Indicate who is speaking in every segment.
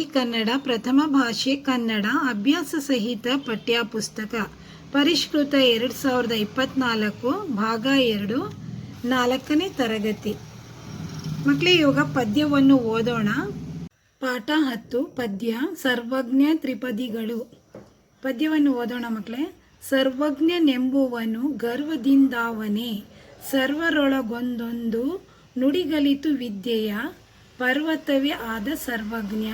Speaker 1: ಈ ಕನ್ನಡ ಪ್ರಥಮ ಭಾಷೆ ಕನ್ನಡ ಅಭ್ಯಾಸ ಸಹಿತ ಪಠ್ಯಪುಸ್ತಕ. ಪರಿಷ್ಕೃತ ಎರಡು ಸಾವಿರದ ಇಪ್ಪತ್ನಾಲ್ಕು, ಭಾಗ ಎರಡು, ನಾಲ್ಕನೇ ತರಗತಿ. ಮಕ್ಕಳೇ ಯೋಗ ಪದ್ಯವನ್ನು ಓದೋಣ. ಪಾಠ ಹತ್ತು, ಪದ್ಯ ಸರ್ವಜ್ಞ ತ್ರಿಪದಿಗಳು. ಪದ್ಯವನ್ನು ಓದೋಣ ಮಕ್ಕಳೇ ಸರ್ವಜ್ಞನೆಂಬುವನು ಗರ್ವದಿಂದಾವನೇ, ಸರ್ವರೊಳಗೊಂದೊಂದು ನುಡಿಗಲಿತು ವಿದ್ಯೆಯ ಪರ್ವತವೇ ಆದ ಸರ್ವಜ್ಞ.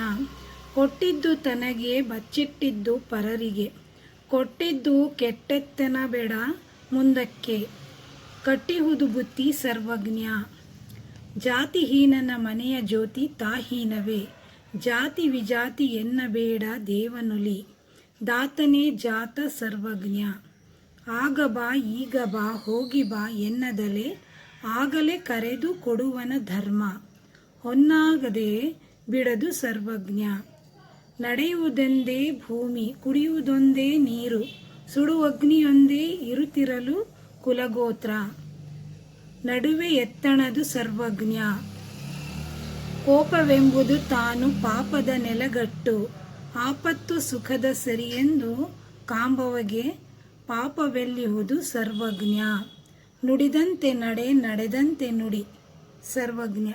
Speaker 1: ಕೊಟ್ಟಿದ್ದು ತನಗೆ ಬಚ್ಚಿಟ್ಟಿದ್ದು ಪರರಿಗೆ. ಕೊಟ್ಟಿದ್ದು ಕೆಟ್ಟೆತ್ತನ ಬೇಡ ಮುಂದಕ್ಕೆ. ಕಟ್ಟಿಹುದು ಬುತ್ತಿ ಸರ್ವಜ್ಞ. ಜಾತಿಹೀನನ ಮನೆಯ ಜ್ಯೋತಿ ತಾಹೀನವೇ. ಜಾತಿ ವಿಜಾತಿ ಎನ್ನಬೇಡ ದೇವನುಲಿ. ದಾತನೇ ಜಾತ ಸರ್ವಜ್ಞ. ಆಗ ಬಾ, ಈಗ ಬಾ, ಹೋಗಿ ಬಾ ಎನ್ನದಲೆ ಆಗಲೇ ಕರೆದು ಕೊಡುವನ ಧರ್ಮ. ಹೊನ್ನಾಗದೆ ಬಿಡದು ಸರ್ವಜ್ಞ. ನಡೆಯುವುದೊಂದೇ ಭೂಮಿ, ಕುಡಿಯುವುದೊಂದೇ ನೀರು, ಸುಡುವಗ್ನಿಯೊಂದೇ ಇರುತ್ತಿರಲು ಕುಲಗೋತ್ರ. ನಡುವೆ ಎತ್ತಣದು ಸರ್ವಜ್ಞ. ಕೋಪವೆಂಬುದು ತಾನು ಪಾಪದ ನೆಲಗಟ್ಟು, ಆಪತ್ತು ಸುಖದ ಸರಿಯೆಂದು ಕಾಂಬವಗೆ ಪಾಪವೆಲ್ಲಿಹುದು ಸರ್ವಜ್ಞ. ನುಡಿದಂತೆ ನಡೆ, ನಡೆದಂತೆ ನುಡಿ, ಸರ್ವಜ್ಞ.